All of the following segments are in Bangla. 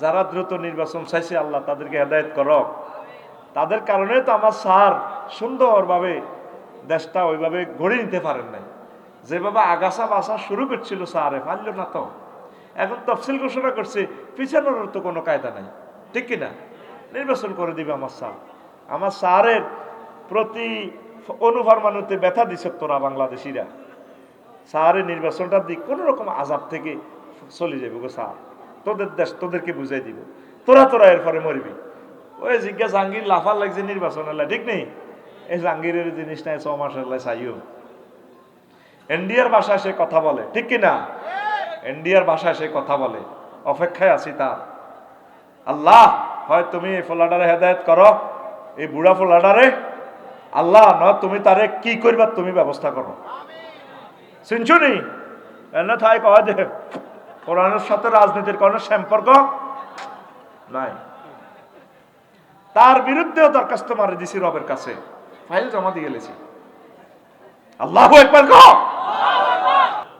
যারা দ্রুত নির্বাচন চাইছে, আল্লাহ তাদেরকে হেদায়ত করক। তাদের কারণে তো আমার স্যার সুন্দরভাবে দেশটা ওইভাবে গড়ে নিতে পারেন নাই। যেভাবে আগাছা বাসা শুরু করছিল স্যারে পারল না তো। এখন তফসিল ঘোষণা করছে, পিছানোর তো কোনো কায়দা নাই। ঠিক কিনা? নির্বাচন করে দিবে আমার স্যার। আমার স্যারের প্রতি অনুফরমানুতে ব্যথা দিছে তোরা বাংলাদেশিরা। স্যারের নির্বাচনটা দিক কোনো রকম আজাব থেকে চলে যাবে গো স্যার। তোদের দেশ তোদেরকে বুঝাই দিব। তোরা তোরা এরপরে মরবি। ওই জিজ্ঞাসা জাহাঙ্গীর লাফার লাগছে নির্বাচন হলে ঠিক নেই? এই জাহাঙ্গীরের জিনিস নাই ছ মাস হলে চাইও। ইন্ডিয়ার ভাষায় সে কথা বলে ঠিক কি না ইন্ডিয়ার ভাষায় সে কথা বলে। অপেক্ষায় আছি তার আল্লাহ হয় তুমি এই ফোলাডারে হেদায়ত করো এই বুড়া ফোলাডারে? আল্লাহ নয় তুমি তারে কি করবার তুমি ব্যবস্থা করো। শুনছো নি এনে থাই কয় যে কোরআনের সাথে রাজনীতির কোনো সম্পর্ক নাই। তার বিরুদ্ধেও দরখাস্ত মারে দিছি রবের কাছে। ফাইল জমা দিয়ে গেলেছি। আল্লাহ একবার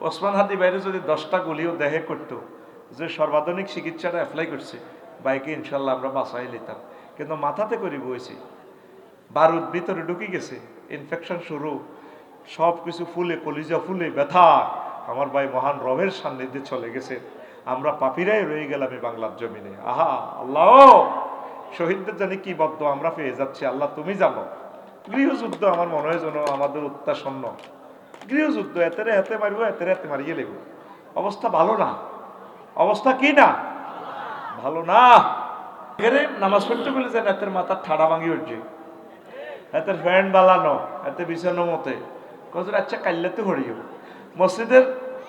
ওসমান হাদি বাইরে যদি দশটা গুলিও দেহে করতো, যে সর্বাধুনিক চিকিৎসাটা অ্যাপ্লাই করছে, বাইকে ইনশাল্লাহ আমরা বাসায় নিতাম। কিন্তু মাথাতে করে বইছি, বারুদ ভিতরে ঢুকে গেছে ইনফেকশন শুরু সব কিছু ফুলে, কলিজা ফুলে, ব্যথা। আমার ভাই মহান রবের সান্নিধ্যে চলে গেছে। আমরা পাপিরাই রয়ে গেলাম এই বাংলার জমিনে। আহা, আল্লাহ! শহীদদের জানি কি বদ্ধ, আমরা পেয়ে যাচ্ছি। আল্লাহ, তুমি জানো, গৃহযুদ্ধ আমার মনে হয় যেন আমাদের উত্তাসন্ন। গৃহযুদ্ধ, এতেরে হাতে মারিব, এতেরে হাতে মারিয়ে লেব অবস্থা ভালো না। অবস্থা কি না? ভালো না। এখানে নামাজ পড়তে বলে যে এতের মাথার ঠাড়া ভাঙি উঠছে। এতের ফ্যান বালানো, এতে বিছানো মতে। কজন আচ্ছা কাল্লাতে হরিও মসজিদের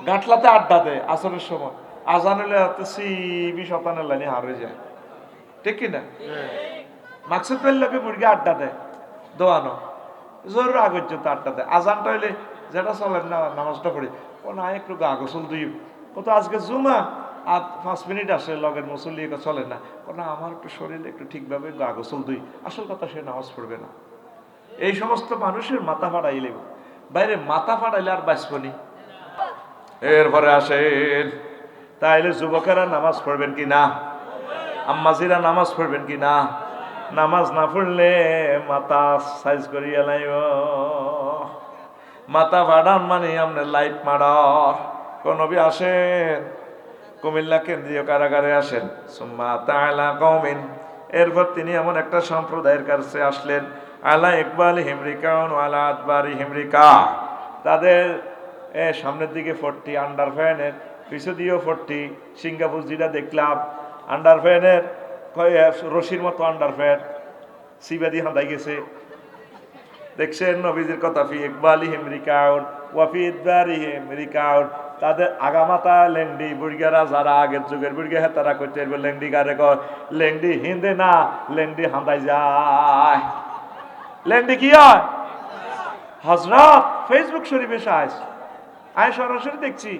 গাঁটলাতে আড্ডা দেয় আসরের সময়। আজান সিবি লাইনে হার যায়। ঠিক কিনা? মাকসুদ পেল্লাকে মুরগি আড্ডা দেয়, দোয়ানো। জরুর আগর্য তো আড্ডা দেয়। আজানটা হইলে যেটা চলেন না, নামাজটা পড়ি। ও না, একটু গা গোসল দুই। ও তো আজকে জুমা, আর পাঁচ মিনিট আসে লগের মুসল্লি এগুলো চলে না। ও না, আমার একটু শরীরে একটু ঠিকভাবে গা গোসল দুই। আসল কথা সে নামাজ পড়বে না। এই সমস্ত মানুষের মাথা ফাটাইলে বাইরে মাথা ফাটাইলে আর বাঁচবনি এরপরে আসেন তাইলে যুবকেরা নামাজ পড়বেন কি না? আম্মাজিরা নামাজ পড়বেন কি না? নামাজ না পড়লে মাথা সাইজ করিয়া লাইব। মাথা ফাড়ান মানে আপনার লাইট মারার। কোন নবী আসেন? কুমিল্লা কেন্দ্রীয় কারাগারে আসেন। সুম্মা তাআলা কওমিন। এরপর তিনি এমন একটা সম্প্রদায়ের কাছে আসলেন, আলা ইকবাল হিমরিকাউন আলা আদবারি হিমরিকা তাদের সামনের দিকে ফোরটি আন্ডার ফ্যানের পিছু দিয়েও ফোরটি, সিঙ্গাপুর যেটা দেখলাম আন্ডার ফ্যানের রশির মতো আন্ডার ফ্যান সিবাদি হাঁদাই গেছে। দেখছেন নবীজির কথা, ফি ইকবালি হিমরিকাউন ওয়াফি ইদবারি হিমরিকাউন তাদের আগামাতা লেংডি বুড়িগারা, যারা আগের যুগের বুড়িগা হ্যাঁ তারা করতে পারবে লেংডি গারে কয় লেংডি হিন্দে না লেংডি হাঁদাই যায়। লেংডি কি হয়? হজরত ফেসবুক শরীফে সাইজ আয় সরাসরি দেখছি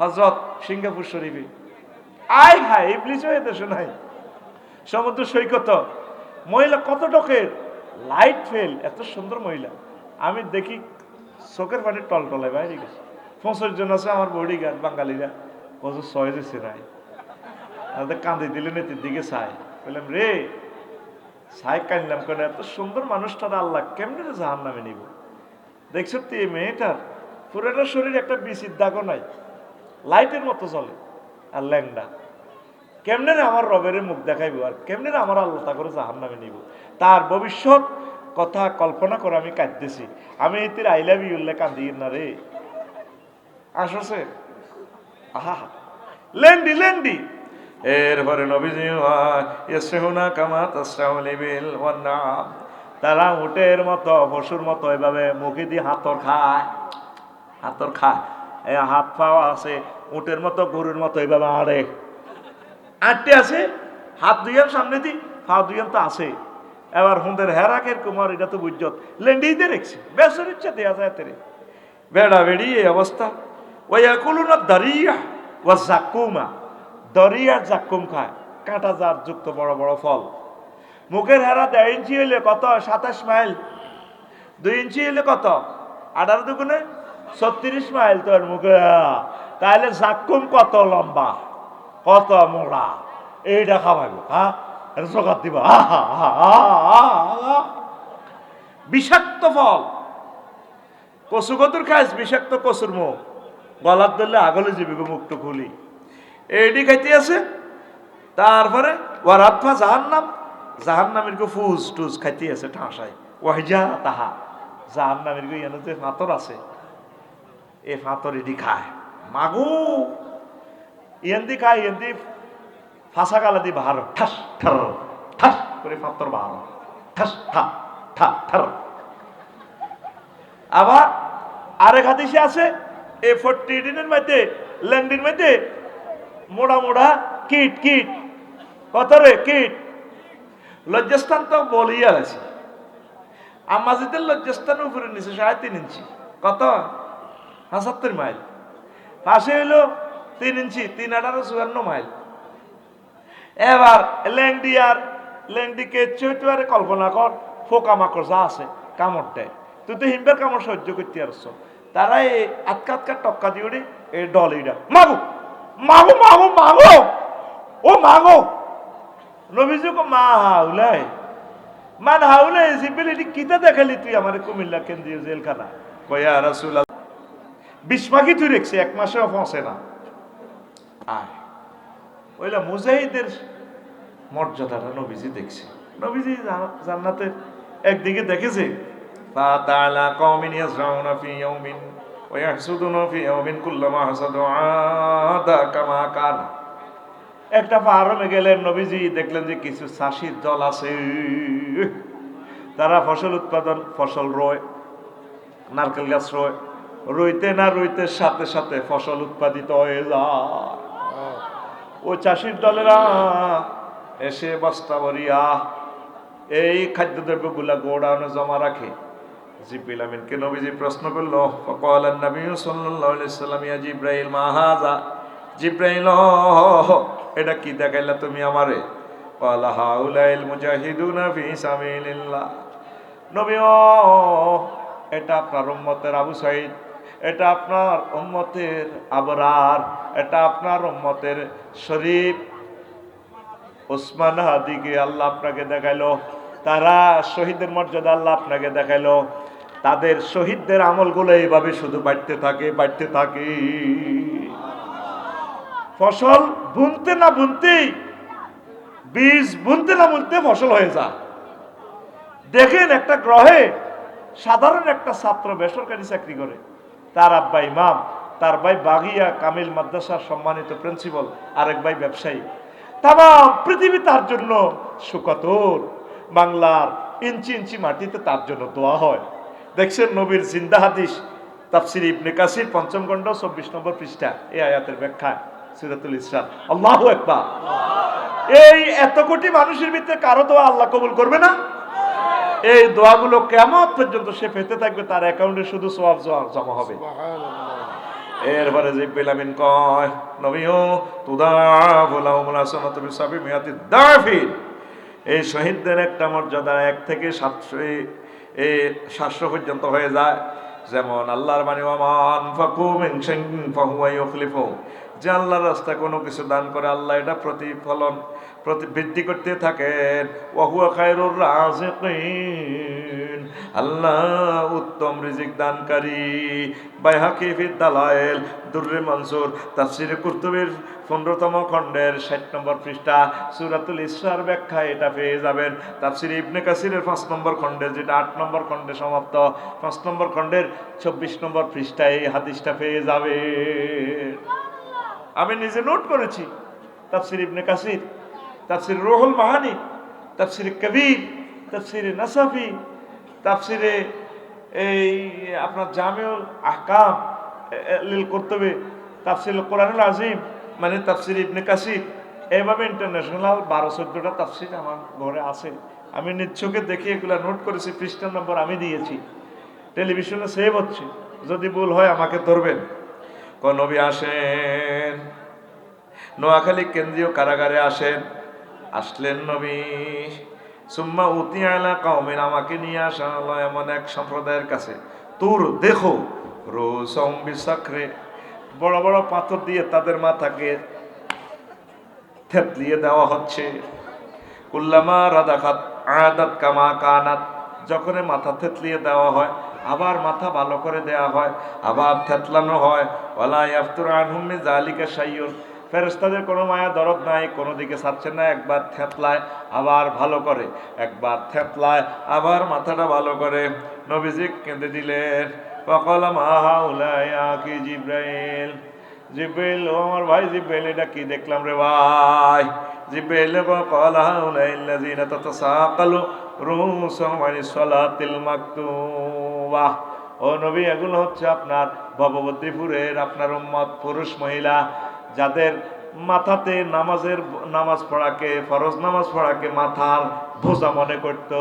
হজরত সিঙ্গাপুর শরীফে। আয় হায় ইবলিশ হয়ে দেশে নাই সমুদ্র সৈকত, মহিলা কত টকের? লাইট ফেল এত সুন্দর মহিলা। আমি দেখি চোখের পানি টলটলে, বাইরে গেছে। পঁচিশ জন আছে আমার বডি গার্ড বাঙালিরা। বছর ছয় দিচ্ছে নাই তাদের কাঁদি দিলে নেতির দিকে চাই বললাম, রে সাই কানলাম কেন? এত সুন্দর মানুষটার আল্লাহ কেমনে জাহান নামে নিব? দেখছ তো এই মেয়েটার পুরোটা শরীর একটা বিচির দাগও নাই। লাইটের মতো চলে আর ল্যাংডা। কেমনে আমার রবের মুখ দেখাইব আর কেমনে আমার আল্লাহ তা করে জাহান নামে নিব? তার ভবিষ্যৎ কথা কল্পনা করে আমি কাঁদতেছি। আমি এতে আই লাভ ইউ উল্লেখ কান্দি না রে। আসছে আহা। লেন্ডি লেন্ডি। এরপরে নবীজি ইসহুনা কামা তাসরাউলিবিল ওয়ান্নাম। তারা উটের মতো, পশুর মতো এভাবে মুখে দিয়ে হাতর খায়। হাতর খায় হাত পাওয়া আছে, উটের মতো, গরুর মতো, এইভাবে আড়ে। আটটে আছে, হাত দুইয়ান সামনে দি পা দুইয়ান তো আছে। এবার হুঁদের হেরাকের কুমার, এটা তো বুঝত লেন্ডিতে রেখছে, বেসর ইচ্ছা দেয়া যায় তেরে। বেড়া বেড়ি এই অবস্থা। ওই একুলুনা দারিয়া ও জাকুমা। দরিয়ার জাকুম খায়, কাঁটা জার যুক্ত বড় বড় ফল। মুখের হেরা দেড় ইঞ্চি হইলে কত? সাতাশ মাইল। দুই ইঞ্চি হইলে কত? আঠারো দুগুণে ছত্রিশ মাইল তোর মুখে। তাহলে জাকুম কত লম্বা? কত মোড়া? এইটা খাওয়াইব হ্যাঁ জগাত দিবা। বিষাক্ত ফল। কচু কতুর খাইস, বিষাক্ত কচুর মুখ। গলার ধরলে আগলে যাবি গো মুখটা খুলি। এইটি খাইতে আছে। তারপরে ওয়ারাতফা জাহান্নাম। জাহান্নামের গো ফুজ টুজ খাইতে আছে ঠাঁসায়। ওয়াহিজা তাহা। জাহান্নামের গো ইয়ানো যে আছে। এ ফাতর এটি খায়। মাগু, ইয়ান্দি খায়, ইয়ান্দি ফাঁসা গালা দি বাহার। ঠাস, ঠার, ঠাস করে ফাতর বাহার। ঠাস, ঠা ঠা ঠার আবার আরেক হাদিসে আছে, এ ফোরটি দিনের মধ্যে ল্যান্ডির মধ্যে মোড়া মোড়া কিট কিট কত রে কিট। লজ্জাস্থান তো বলিয়া আছে আমাজিদের লজ্জাস্থান উপরে নিচে সাড়ে তিন ইঞ্চি। কত? পঁচাত্তর মাইল। পাশে হইল তিন ইঞ্চি, তিন আঠারো চুয়ান্ন মাইল। এবার ল্যাংডি আর ল্যাংডিকে চৈতুয়ারে কল্পনা কর, ফোকা মাকড় যা আছে কামড় দেয়। তুই তো হিমবের কামড় সহ্য করতে পারছ। তারা এই আটকা আটকা টক্কা দিয়ে উড়ি এই ডল ইডা মাগো মাগো মাগো মাগো, ও মাগো, নবীজি কো, মা হাউলাই মান হাউলাই সিম্পলি কিতা দেখালি তুই আমার কুমিল্লা কেন্দ্রীয় জেলখানা? কয়া রাসুল বিশ পাখি তুই রেখছি এক মাসেও পৌঁছে না। আয়। ওইলা মুজাহিদের মর্যাদাটা নবীজি দেখছে। নবীজি জান্নাতে একদিকে দেখেছে ফাতালা কওমিন ইয়াসরাউনা ফি ইয়াউমিন ওয়া ইয়াহসুদুনা ফি ইয়াউমিন কুল্লামা হাসাদু আদা কামা কানা। একটা ফার্মে গেলেন নবীজি দেখলেন যে কিছু চাষির দল আছে। তারা ফসল উৎপাদন ফসল রয় নারকেল গাছ রয় রইতে না রইতে সাথে সাথে ফসল উৎপাদিত হয়ে যায়। ও চাষির দলেরা, এসে বস্তা ভরিয়া এই খাদ্যদ্রব্যগুলা গোডাউনে জমা রাখে। জিব্রিল আমিনকে নবীজি প্রশ্ন করল, ফকাল নবী সাল্লাল্লাহু আলাইহি সাল্লাম ইয়া জিব্রাইল, মা জিব্রাইল এটা কি দেখাইলা তুমি আমারে? ক্বালা, হাউলাইল মুজাহিদুনা ফি সাবিলিল্লাহ। নবী, ও, এটা আপনার উম্মতের আবু সাইদ এটা আপনার উম্মতের আবরার, এটা আপনার উম্মতের শরীফ। ওসমান হাদিকে আল্লাহ আপনাকে দেখাইলো, তারা শহীদের মর্যাদা আল্লাহ আপনাকে দেখাইলো। তাদের শহীদদের আমলগুলো এইভাবে শুধু বাড়তে থাকে বাড়তে থাকে। ফসল বুনতে না বুনতেই, বীজ বুনতে না বুনতে ফসল হয়ে যায়। দেখেন একটা গ্রহে সাধারণ একটা ছাত্র বেসরকারি চাকরি করে। তার আব্বা ইমাম, তার ভাই বাগিয়া কামিল মাদ্রাসার সম্মানিত প্রিন্সিপাল, আরেক ভাই ব্যবসায়ী। তাম পৃথিবী তার জন্য সুকাতর বাংলার ইঞ্চি ইঞ্চি মাটিতে তার জন্য দোয়া হয়। দেখছেন নবীর জিন্দা হাদিস, তাফসির ইবনে কাসির, পঞ্চম খণ্ড, চব্বিশ নম্বর পৃষ্ঠা, এই আয়াতের ব্যাখ্যা, সিরাতুল ইসলাম আল্লাহ একবার এই এত কোটি মানুষের ভিতরে কারও দোয়া আল্লাহ কবুল করবে না? এই দোয়াগুলো কেমন পর্যন্ত সে পেতে থাকবে তার অ্যাকাউন্টে শুধু সোয়াব জমা হবে। এরপরে জিব্রিল আমিন কয় নবীও তুদা লাহুমুল হাসানাতু বিসাবি মিয়াতি দাফিন। এই শহীদদের একটা মর্যাদা এক থেকে সাতশো এই সাতশো পর্যন্ত হয়ে যায়। যেমন আল্লাহর মানে ওয়ামান ফাকুম ইনশাইন ফাহুয়া ইউখলিফু যে আল্লাহর রাস্তা কোনো কিছু দান করে, আল্লাহ এটা প্রতিফলন, প্রতি বৃদ্ধি করতে থাকেন। ওয়াহুয়া খায়রুর রাজিকিন। আল্লাহ উত্তম রিজিক দানকারী। বাইহাকি ফিদ দালায়েল দুর্রে মনসুর। তাফসিরে কুরতুবির পনেরোতম খণ্ডের ষাট নম্বর পৃষ্ঠা, সুরাতুল ইসরার ব্যাখ্যা এটা পেয়ে যাবেন। তাফসির ইবনে কাসিরের পাঁচ নম্বর খণ্ডের যেটা আট নম্বর খণ্ডে সমাপ্ত, পাঁচ নম্বর খণ্ডের চব্বিশ নম্বর পৃষ্ঠায় এই হাদিসটা পেয়ে যাবে আমি নিজে নোট করেছি। তাফসির ইবনে কাসির, তাফসির রোহুল মাহানি, তাফসির কবির, তাফসিরে নাসাফি, তাফসিরে এই আপনার জামিউল আহকাম লিল কর্তবে তাফসির কোরআনুল আজিম মানে তাফসির ইবনে কাসির। এইভাবে ইন্টারন্যাশনাল বারো চোদ্দোটা তাফসির আমার ঘরে আছে। আমি নিচ্ছকে দেখে এগুলা নোট করেছি পৃষ্ঠা নম্বর আমি দিয়েছি। টেলিভিশনে সেভ হচ্ছে। যদি ভুল হয় আমাকে ধরবেন। নবী আসেন? নোয়াখালী কেন্দ্রীয় কারাগারে আসেন। আসলেন নবী। সুম্মা উতি আলা কওমিন, আমাকে নিয়ে আসা হলো এমন এক সম্প্রদায়ের কাছে। তোর দেখো রোসম বিসাকরে। বড় বড় পাথর দিয়ে তাদের মাথাকে থেতলিয়ে দেওয়া হচ্ছে। কুল্লামা রাদাখাত আয়াদাত কামা কানাত, যখনই মাথা থেতলিয়ে দেওয়া হয় আবার মাথা ভালো করে দেওয়া হয়, আবার থেতলানো হয়। ওয়ালা ইয়াফতুর আনহুমে জালিকা শাইয়ুন ফেরেশতাদের কোনো মায়া দরদ নাই, কোনো দিকে ছাড়ছে না, একবার থেতলায় আবার ভালো করে, একবার থেতলায় আবার মাথাটা ভালো করে। নবীজি কেঁদে দিলেন, ওয়াকালা মা হাউলায়া কি জিব্রাইল। জিব্রাইল, ও আমার ভাই জিব্রাইল, এটা কি দেখলাম রে ভাই? জিব্রাইল কলা হাউলাইল্লাযিনা তাতাসাকালু রুসুহুম আনিস সালাতিল মাকতুবাহ ও নবী, এগুলো হচ্ছে আপনার ভগবতীপুরের আপনার উম্মত পুরুষ মহিলা, যাদের মাথাতে নামাজের নামাজ পড়াকে, ফরজ নামাজ পড়াকে মাথার বোঝা মনে করতো।